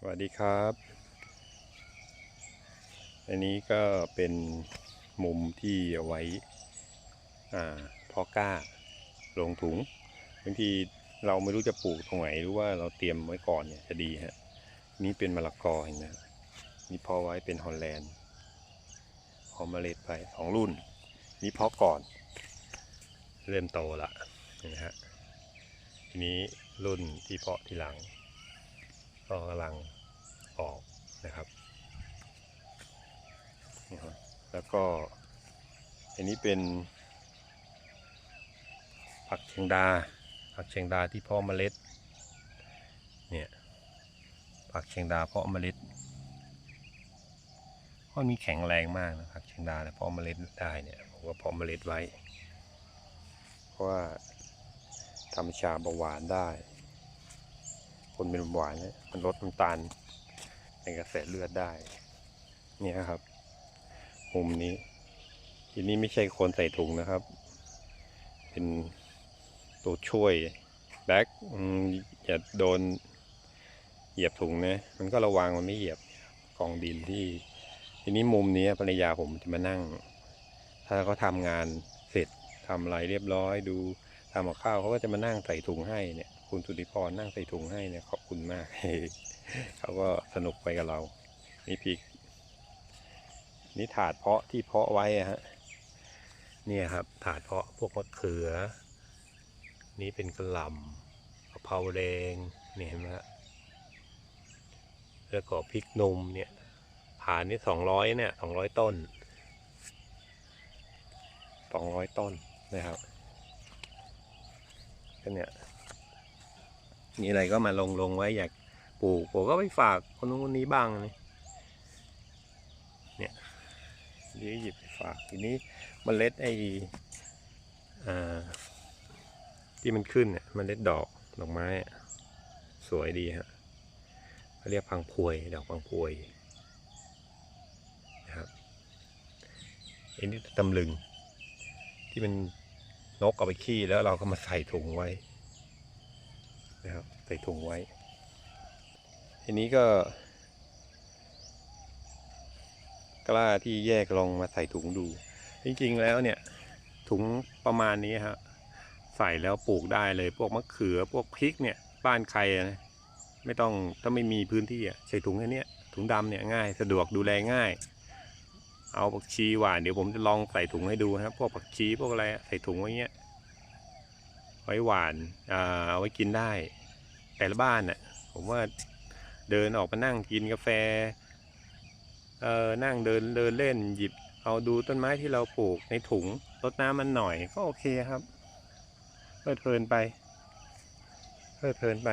สวัสดีครับ อันนี้ก็เป็นมุมที่เอาไว้อ่าเพาะกล้าลงถุงบางทีเราไม่รู้จะปลูกตรงไหนหรือว่าเราเตรียมไว้ก่อนเนี่ยจะดีฮะนี่เป็นมะละกอเห็นไหมนี่พาะไว้เป็นฮอลแลนด์พาะเมล็ดไปสองรุ่น นี่เพาะก่อน เริ่มโตละนไหมฮะทีนี้รุ่นที่เพาะทีหลัง ก็กำลังออกนะครับนี่ครับ แล้วก็อันนี้เป็น ผักเชียงดา ผักเชียงดาที่เพาะเมล็ด เนี่ยผักเชียงดาเพาะเมล็ดเพราะมีแข็งแรงมากนะผักเชียงดาเนี่ยเพาะเมล็ดได้เนี่ยผมก็เพาะเมล็ดไว้ เพราะว่าทำชาเบาหวานได้ คนเป็นหวานเนี่ยมันลดน้ำตาลในกระแสเลือดได้ เนี่ยครับ มุมนี้ทีนี้ไม่ใช่คนใส่ถุงนะครับ เป็นตัวช่วยแบ็คอย่าโดนเหยียบถุงนะ มันก็ระวังมันไม่เหยียบกองดินที่ ทีนี้มุมนี้ภรรยาผมจะมานั่ง ถ้าเขาทำงานเสร็จทำอะไรเรียบร้อยดูทำกับข้าวเขาก็จะมานั่งใส่ถุงให้เนี่ย คุณสุธิพรนั่งใส่ถุงให้เนี่ยขอบคุณมากเขาก็สนุกไปกับเรา นี่พริก นี่ถาดเพาะที่เพาะไว้อะฮะเนี่ยครับ ถาดเพาะพวกมะเขือ นี่เป็นกระหล่ำกะเพราแดงเนี่ยเห็นไหมฮะแล้วก็พริกหนุ่มเนี่ยผ่านนี่สองร้อยเนี่ยสองร้อยต้นสองร้อยต้นนะครับก็เนี่ย มีอะไรก็มาลงลงไว้อยากปลูกผมก็ไปฝากคนนู้นคนนี้บ้างนี่เนี่ยนี่หยิบไปฝากทีนี้มเมล็ดไอ้ที่มันขึ้นเนี่ยมันเล็ดดอกดอกไม้สวยดีฮะเขาเรียกพังพวยดอกพังพวยนะครับอันนี้ตำลึง ที่มันนกเอาไปขี้แล้วเราก็มาใส่ถุงไว้ นะครับใส่ถุงไว้ ทีนี้ก็ กล้าที่แยกลองมาใส่ถุงดู จริงๆแล้วเนี่ยถุงประมาณนี้ฮะใส่แล้วปลูกได้เลยพวกมะเขือพวกพริกเนี่ยบ้านใครนะไม่ต้องถ้าไม่มีพื้นที่ใส่ถุงแค่นี้ถุงดำเนี่ยง่ายสะดวกดูแลง่าย เอาผักชีหวานเดี๋ยวผมจะลองใส่ถุงให้ดูนะครับพวกผักชีพวกอะไรใส่ถุงไว้เงี้ย ไว้หวานเอาไว้กินได้ แต่ละบ้านน่ะผมว่าเดินออกมานั่งกินกาแฟเออนั่งเดินเดินเล่นหยิบเอาดูต้นไม้ที่เราปลูกในถุงรดน้ำมันหน่อยก็โอเคครับเพลิดเพลินไปเพลิดเพลินไป